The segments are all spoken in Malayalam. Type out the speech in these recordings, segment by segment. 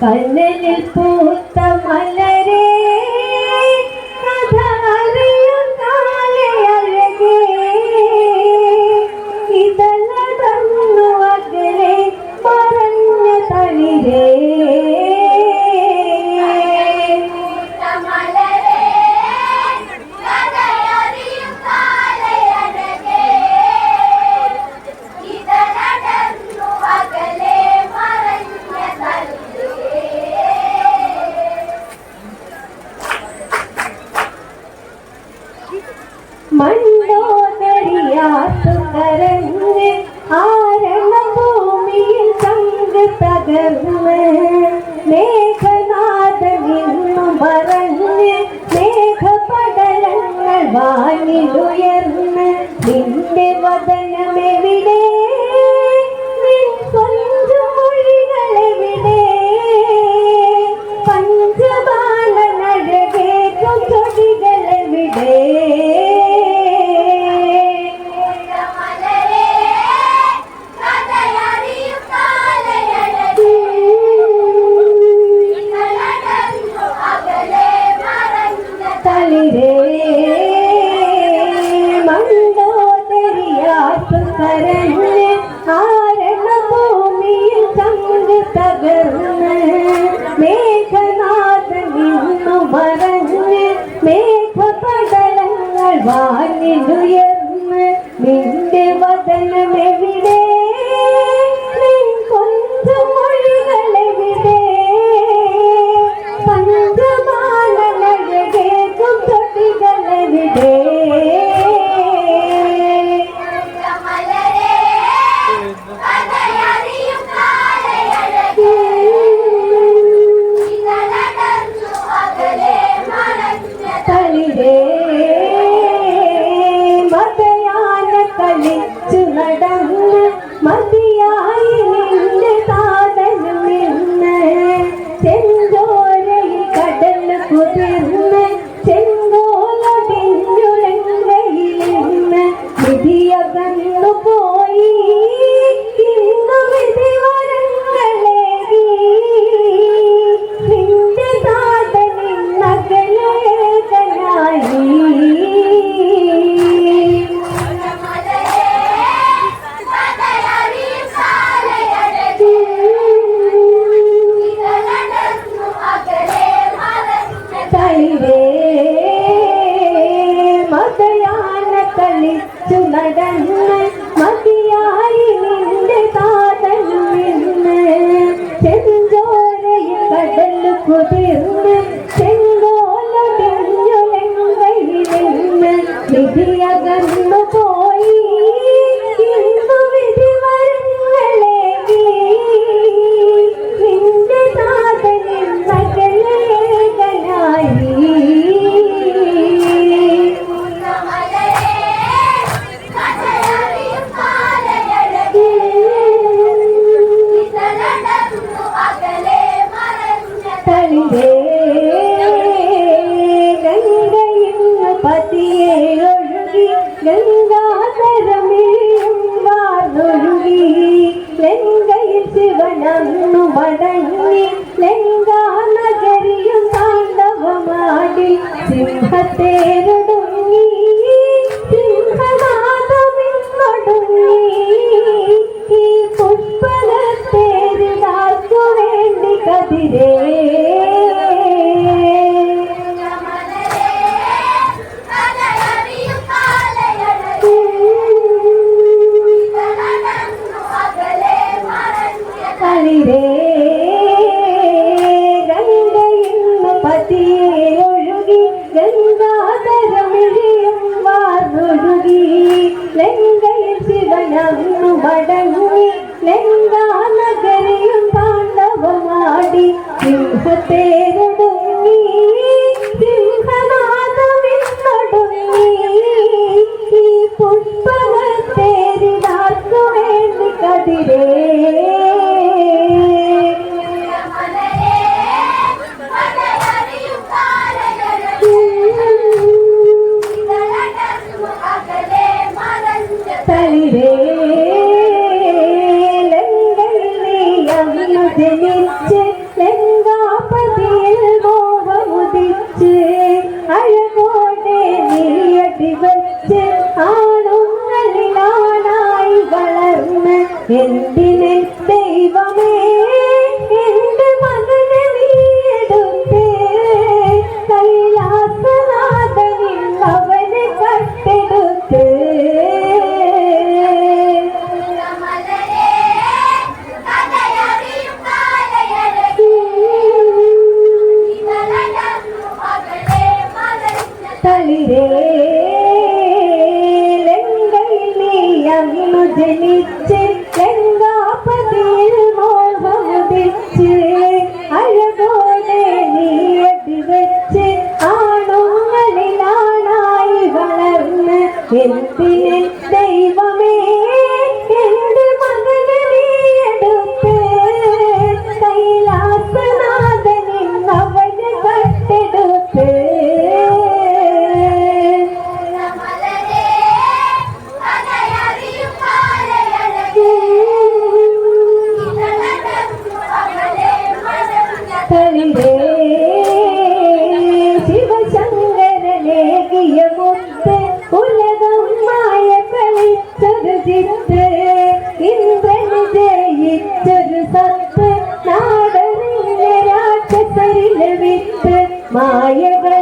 കനലിൽ പൂത്ത മലരേ ven. വാനിലുയർന്ന് നിന്റെ വതനമെവിടെ ഗംഗാധരമേവാനൊരുവി ലങ്കയിൽ ശിവനന്നു വടങ്ങി ലങ്കാനഗരിയും താണ്ഡവമാടി സിംഹത്തെ സിംഹത്തെ കൊടുങ്ങി സിംഹനാഥമിന്നൊടുങ്ങി പുഷ്പത്തേരിതാർക്കു വേണ്ടി കതിരേ Let 天地 കാത്തിടുതേ ഇന്ദ്രന് ജയിച്ചൊരു സത്ത് നാടറിഞ്ഞ രാക്ഷസരിലെ വിത്ത് മായവൾ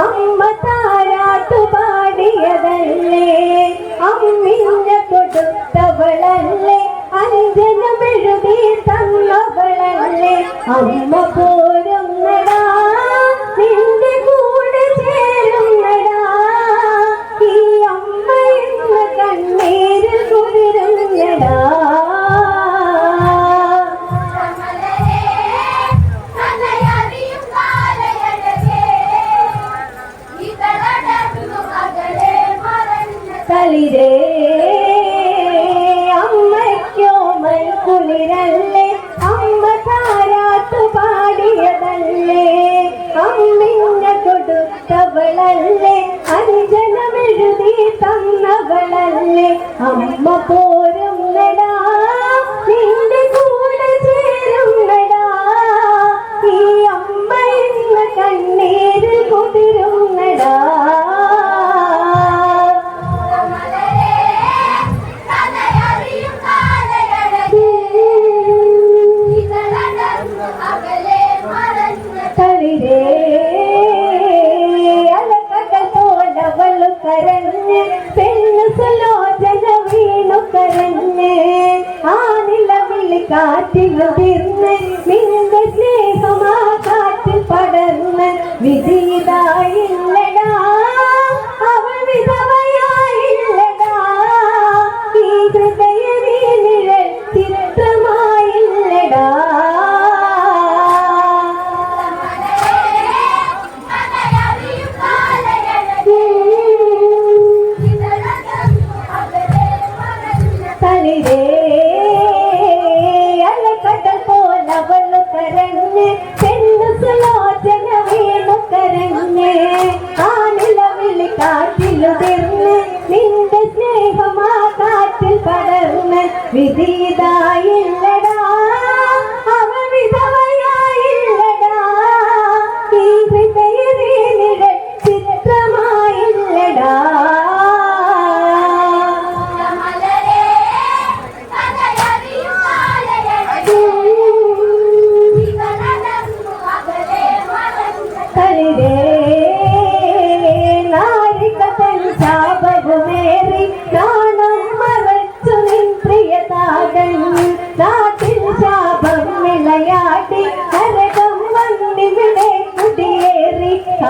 അമ്മതാരാടു പാടിയതല്ലേ അമ്മിന്റെ കൊടുത്തവളല്ലേ? അഞ്ജനമെഴുതി തന്നവളല്ലേ? അമ്മ പോരും കാറ്റുകൾ തീർന്ന് നിങ്ങൾ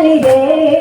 রে।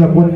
ዘቦን